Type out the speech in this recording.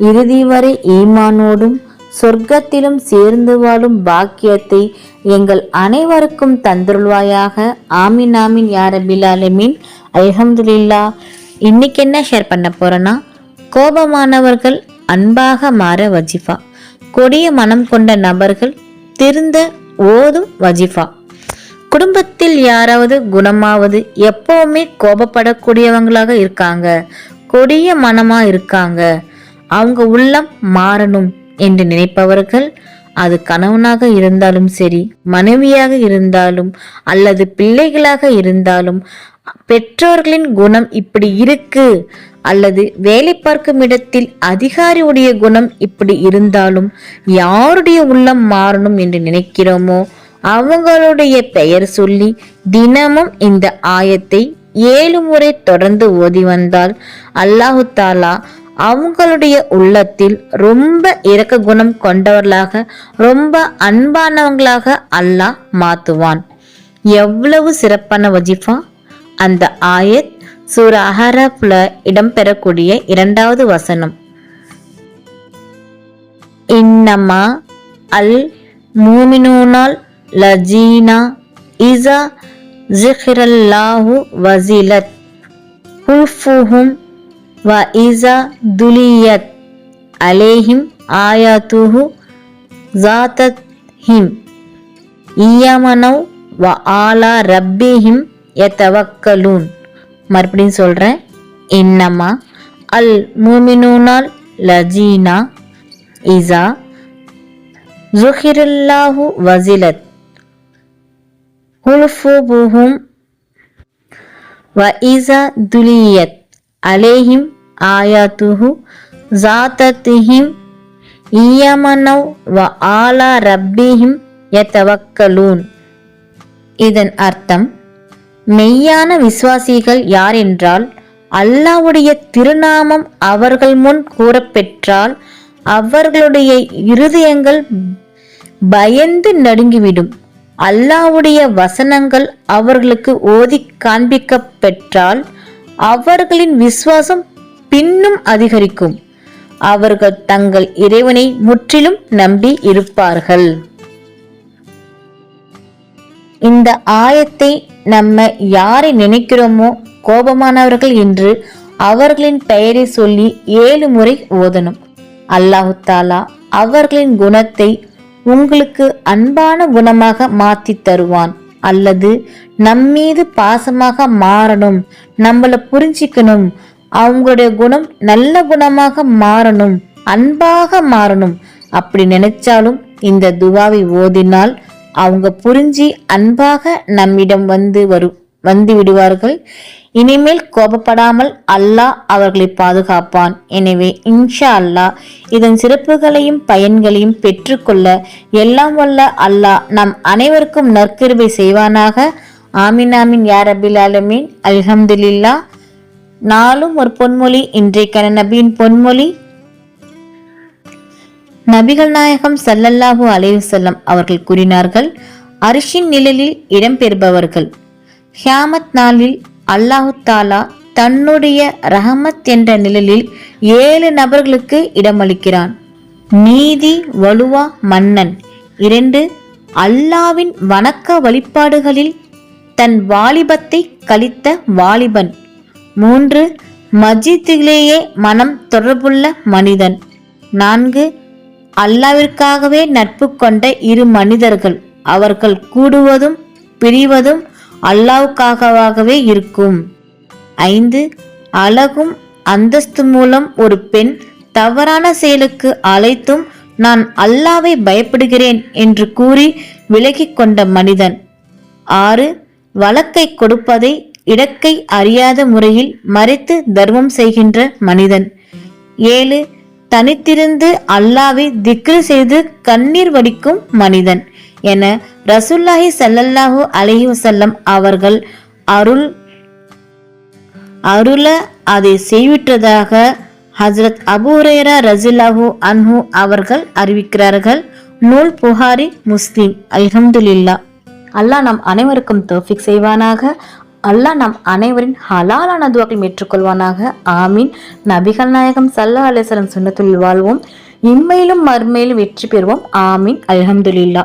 இறுதி வரை ஈமானோடும் சொர்க்கத்திலும் சேர்ந்து வாழும் பாக்கியத்தை எங்கள் அனைவருக்கும் தந்துருள்வாயாக ஆமின் ஆமின் யார பிலாலமீன் அலமதுல்லா இன்னைக்கு என்ன ஷேர் பண்ண போறேன்னா கோபமானவர்கள் அன்பாக மாற வஜிஃபா. கொடிய மனம் கொண்ட நபர்கள் திருந்த ஓதும் வஜிஃபா. குடும்பத்தில் யாராவது குணமாவது எப்பவுமே கோபப்படக்கூடியவங்களாக இருக்காங்க. கொடிய மனமா இருக்காங்க. அவங்க உள்ளம் மாறணும் என்று நினைப்பவர்கள் அது கணவனாக இருந்தாலும் சரி மனைவியாக இருந்தாலும் அல்லது பிள்ளைகளாக இருந்தாலும் பெற்றோர்களின் குணம் இப்படி இருக்கு அல்லது வேலை பார்க்கும் இடத்தில் அதிகாரியுடைய குணம் இப்படி இருந்தாலும் யாருடைய உள்ளம் மாறணும் என்று நினைக்கிறோமோ அவங்களுடைய பெயர் சொல்லி தினமும் இந்த ஆயத்தை ஏழு முறை தொடர்ந்து ஓதி வந்தால் அல்லாஹு தாலா அவங்களுடைய உள்ளத்தில் ரொம்ப இரக்க குணம் கொண்டவர்களாக ரொம்ப அன்பானவங்களாக அல்லாஹ் மாத்துவான். எவ்வளவு சிறப்பான வஜிஃபா? அந்த ஆயத் சூர அஹரப்ல இடம்பெறக்கூடிய இரண்டாவது வசனம். இன்னமா அல் மூமினூனால் லஜீனா இசா ஜிஹ்ரல்லாஹு வசிலத். குல்ஃபுஹும் வ இசா துலியத் அலேஹிம் ஆயாத்துஹு ஜாத்தத் ஹிம். இயமனவ் வ ஆலா ரப்பிஹிம் எத்தவக்கலூன் மறுபடியும் சொல்கிறேன் இன்னமா அல் மூமினூனால் லஜீனா. இசா ஜுஹிருல்லாஹு வசிலத் ஹுல்ஃபுபுஹும் வ இசா துலியத். அலேஹிம் ஆயாத்துஹு ஜாத்தத்திஹிம் ஈயமனவ் வ ஆலா ரப்பிஹிம் எத்தவக்கலூன் இதன் அர்த்தம் மெய்யான விசுவாசிகள் யார் என்றால் அல்லாவுடைய திருநாமம் அவர்கள் முன் கூறப்பெற்றால் அவர்களுடைய இருதயங்கள் பயந்து நடுங்கிவிடும். அல்லாவுடைய வசனங்கள் அவர்களுக்கு ஓதி காண்பிக்கப்பெற்றால் அவர்களின் விசுவாசம் பின்னும் அதிகரிக்கும். அவர்கள் தங்கள் இறைவனை முற்றிலும் நம்பி இருப்பார்கள். இந்த ஆயத்தை நம்ம யாரை நினைக்கிறோமோ கோபமானவர்கள் என்று அவர்களின் பெயரை சொல்லி ஏழு முறை ஓதணும். அல்லாஹு தாலா அவர்களின் குணத்தை உங்களுக்கு அன்பான குணமாக மாற்றி தருவான். அல்லது நம்மீது பாசமாக மாறணும் நம்மளை புரிஞ்சிக்கணும் அவங்களுடைய குணம் நல்ல குணமாக மாறணும் அன்பாக மாறணும் அப்படி நினைச்சாலும் இந்த துவாவை ஓதினால் அவங்க புரிஞ்சி அன்பாக நம்மிடம் வந்து வரும் வந்து விடுவார்கள். இனிமேல் கோபப்படாமல் அல்லாஹ் அவர்களை பாதுகாப்பான். எனவே இன்ஷா அல்லாஹ் இதன் சிறப்புகளையும் பயன்களையும் பெற்றுக்கொள்ள எல்லாம் வல்ல அல்லாஹ் நம் அனைவருக்கும் நற்கிருபை செய்வானாக. ஆமினாமின் யார் அபில் ஆலமீன். அல்ஹம்துலில்லா நாளும் ஒரு பொன்மொழி இன்றைக்கான நபியின் பொன்மொழி. நபிகள் நாயகம் சல்லல்லாஹு அலைஹி அவர்கள் கூறினார்கள் அரிஷின் நிழலில் இடம்பெறுபவர்கள் ஹியாமத் நாளில் அல்லாஹு தாலா தன்னுடைய ரஹமத் என்ற நிழலில் ஏழு நபர்களுக்கு இடமளிக்கிறான். நீதி வலுவா மன்னன். இரண்டு அல்லாவின் வணக்க வழிபாடுகளில் தன் வாலிபத்தை கழித்த வாலிபன். மூன்று மஜித்திலேயே மனம் தொடர்புள்ள மனிதன். நான்கு அல்லாவிற்காகவே நட்பு கொண்ட இரு மனிதர்கள். அவர்கள் கூடுவதும் பிரிவதும் அல்லாவுக்காகவாகவே இருக்கும். ஐந்து அழகும் அந்தஸ்து மூலம் ஒரு பெண் தவறான செயலுக்கு அழைத்தும் நான் அல்லாவை பயப்படுகிறேன் என்று கூறி விலகிக் கொண்ட மனிதன். ஆறு வழக்கை கொடுப்பதை இடக்கை அறியாத முறையில் மறைத்து தர்மம் செய்கின்ற மனிதன். ஏழு தனித்திருந்து அல்லாவை திக்ரு செய்து கண்ணீர் வடிக்கும் மனிதன். என ரசுல்லாஹி சல்லல்லாஹு அலஹி வசல்லம் அவர்கள் அருள் அருள அதை செய்விட்டதாக ஹசரத் அபூரேரா ரஜில்லாஹு அன்ஹு அவர்கள் அறிவிக்கிறார்கள். நூல் புகாரி முஸ்லீம். அல்ஹம்துலில்லா. அல்லாஹ் நம் அனைவருக்கும் தோஃபிக் செய்வானாக. அல்லாஹ் நம் அனைவரின் ஹலாலான துவாக்கள் ஏற்றுக்கொள்வானாக. ஆமீன். நபிகள் நாயகம் சல்லா அலிசலம் சுன்னத்துள் வாழ்வோம். இம்மையிலும் மறுமையிலும் வெற்றி பெறுவோம். ஆமீன். அல்ஹம்துலில்லா.